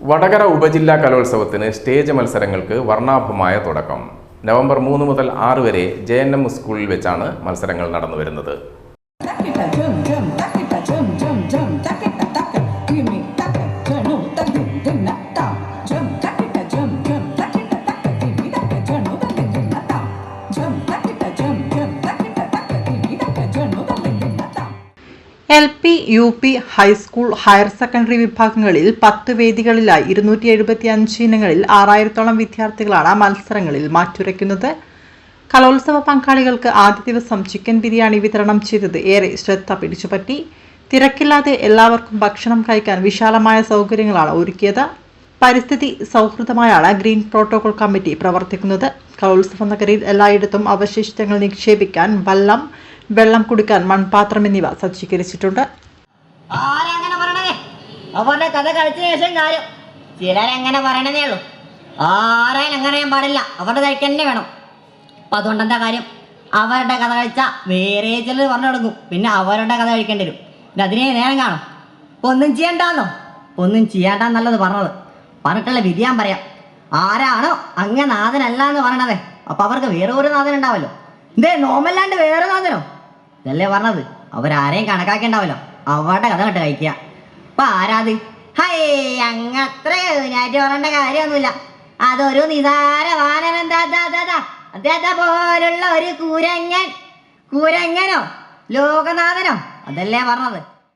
വടകര ഉപജില്ലാ കലോത്സവത്തിന് സ്റ്റേജ് മത്സരങ്ങൾക്ക് വർണാഭമായ തുടക്കം നവംബർ മൂന്ന് മുതൽ ആറ് വരെ ജെ എൻ എം സ്കൂളിൽ വെച്ചാണ് മത്സരങ്ങൾ നടന്നു വരുന്നത് ജം jum L P U P high school higher secondary വിഭാഗങ്ങളിൽ പത്ത് വേദികളിലായി ഇരുന്നൂറ്റി എഴുപത്തി അഞ്ച് ഇനങ്ങളിൽ ആറായിരത്തോളം വിദ്യാർത്ഥികളാണ് മത്സരങ്ങളിൽ മാറ്റുരയ്ക്കുന്നത്. കലോത്സവ പങ്കാളികൾക്ക് ആദ്യ ദിവസം ചിക്കൻ ബിരിയാണി വിതരണം ചെയ്തത് ഏറെ ശ്രദ്ധ പിടിച്ചുപറ്റി. തിരക്കില്ലാതെ എല്ലാവർക്കും ഭക്ഷണം കഴിക്കാൻ വിശാലമായ സൗകര്യങ്ങളാണ് ഒരുക്കിയത്. പരിസ്ഥിതി സൗഹൃദമായാണ് ഗ്രീൻ പ്രോട്ടോകോൾ കമ്മിറ്റി പ്രവർത്തിക്കുന്നത്. കലോത്സവ നഗരിയിൽ എല്ലായിടത്തും അവശിഷ്ടങ്ങൾ നിക്ഷേപിക്കാൻ വള്ളം വെള്ളം കുടിക്കാൻ മൺപാത്രം എന്നിവ സജ്ജീകരിച്ചിട്ടുണ്ട്. ആരങ്ങനെ പറയണതേ അവരുടെ കഥ കഴിച്ച ശേഷം കാര്യം. ചിലരങ്ങനെ പറയണതേ ഉള്ളൂ. ആരായാലും അങ്ങനെ ഞാൻ പാടില്ല. അവരുടെ കഴിക്ക് തന്നെ വേണം. അപ്പം അതുകൊണ്ട് എന്താ കാര്യം? അവരുടെ കഥ കഴിച്ച വേറെ ചിലർ പറഞ്ഞു തുടങ്ങും പിന്നെ അവരുടെ കഥ കഴിക്കേണ്ടി വരും. അതിനെ നേരം കാണും. ഇപ്പൊ ഒന്നും ചെയ്യണ്ടെന്നോ? ഒന്നും ചെയ്യണ്ടെന്നല്ലത് പറഞ്ഞത്. പറഞ്ഞിട്ടുള്ള വിധി ഞാൻ പറയാം. ആരാണോ അങ്ങനെ നാഥനല്ല എന്ന് പറയണതേ. അപ്പൊ അവർക്ക് വേറെ ഒരു നാഥൻ ഉണ്ടാവല്ലോ. എന്തേ നോമല്ലാണ്ട് വേറെ നാഥനോ? ഇതല്ലേ പറഞ്ഞത്? അവരാരെയും കണക്കാക്കിണ്ടാവല്ലോ അവരുടെ കഥ കേട്ട് കഴിക്കുക അപ്പൊ ആരാത് ഹൈ അങ്ങത്ര ഇതിനായിട്ട് പറയേണ്ട കാര്യമൊന്നുമില്ല. അതൊരു നിസാര വാനനം അദ്ദേഹത്തെ പോലുള്ള ഒരു കൂരങ്ങൻ. കൂരങ്ങനോ? ലോകനാഥനോ? അതല്ലേ പറഞ്ഞത്.